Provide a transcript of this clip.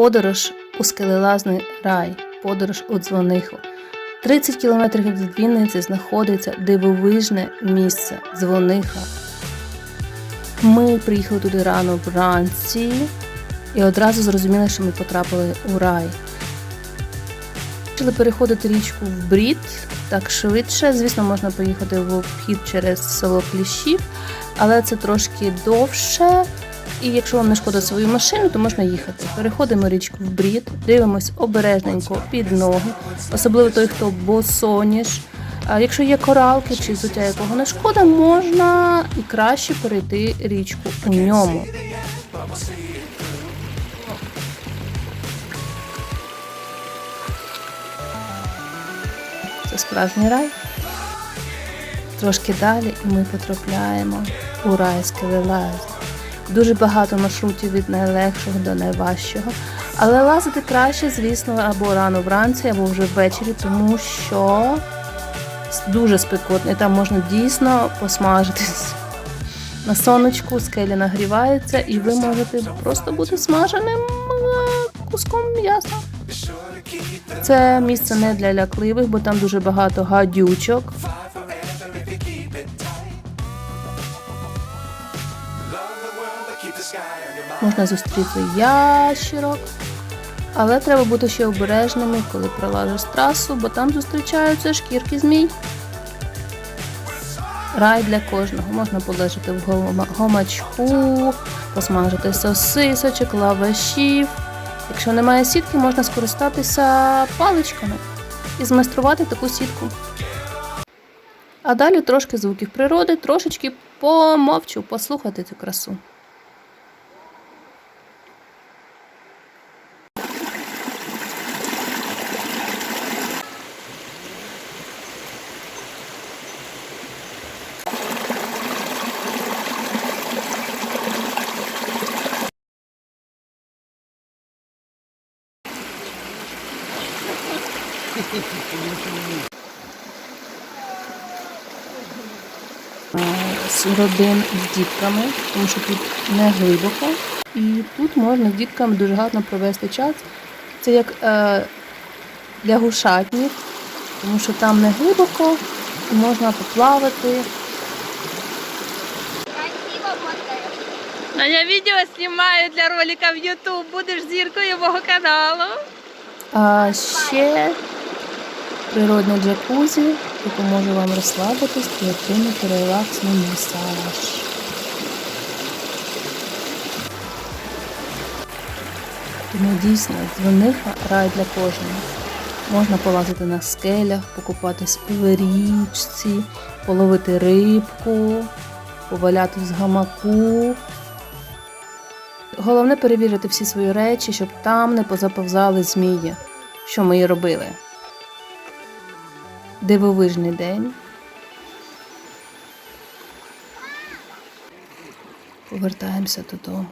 Подорож у скелелазний рай, подорож у дзвониху. 30 кілометрів від Вінниці знаходиться дивовижне місце дзвониха. Ми приїхали туди рано вранці і одразу зрозуміли, що ми потрапили у рай. Почали переходити річку в Брід так швидше. Звісно, можна поїхати в обхід через село Кліщів, але це трошки довше. І якщо вам не шкода свою машину, то можна їхати. Переходимо річку в Брід, дивимось обережненько під ноги, особливо той, хто босоніж. А якщо є коралки чи взуття, якого не шкода, можна і краще перейти річку у ньому. Це справжній рай. Трошки далі і ми потрапляємо у райське вилазі. Дуже багато маршрутів від найлегшого до найважчого. Але лазити краще, звісно, або рано вранці, або вже ввечері, тому що дуже спекотно. І там можна дійсно посмажитись. На сонечку скеля нагрівається, і ви можете просто бути смаженим куском м'яса. Це місце не для лякливих, бо там дуже багато гадючок. Можна зустріти ящерок, але треба бути ще обережними, коли пролазиш трасу, бо там зустрічаються шкірки змій. Рай для кожного. Можна полежати в гома- гомачку, посмажити сосисочок, лавашів. Якщо немає сітки, можна скористатися паличками і змайструвати таку сітку. А далі трошки звуків природи, трошечки помовчу, послухати цю красу. З родин з дітками, тому що тут не глибоко. І тут можна з дітками дуже гарно провести час. Це як е, для гушатніх, тому що там не глибоко, і можна поплавати. Аня відео знімаю для ролика в YouTube. Будеш зіркою мого каналу. А ще природне джакузі допоможе вам розслабитись і отримати релаксний масаж. Тому дійсно дзвониха рай для кожного. Можна полазити на скелях, покупатись у річці, половити рибку, поваляти з гамаку. Головне перевірити всі свої речі, щоб там не позаповзали змії, що ми і робили. Дивовижний день. Повертаємося додому.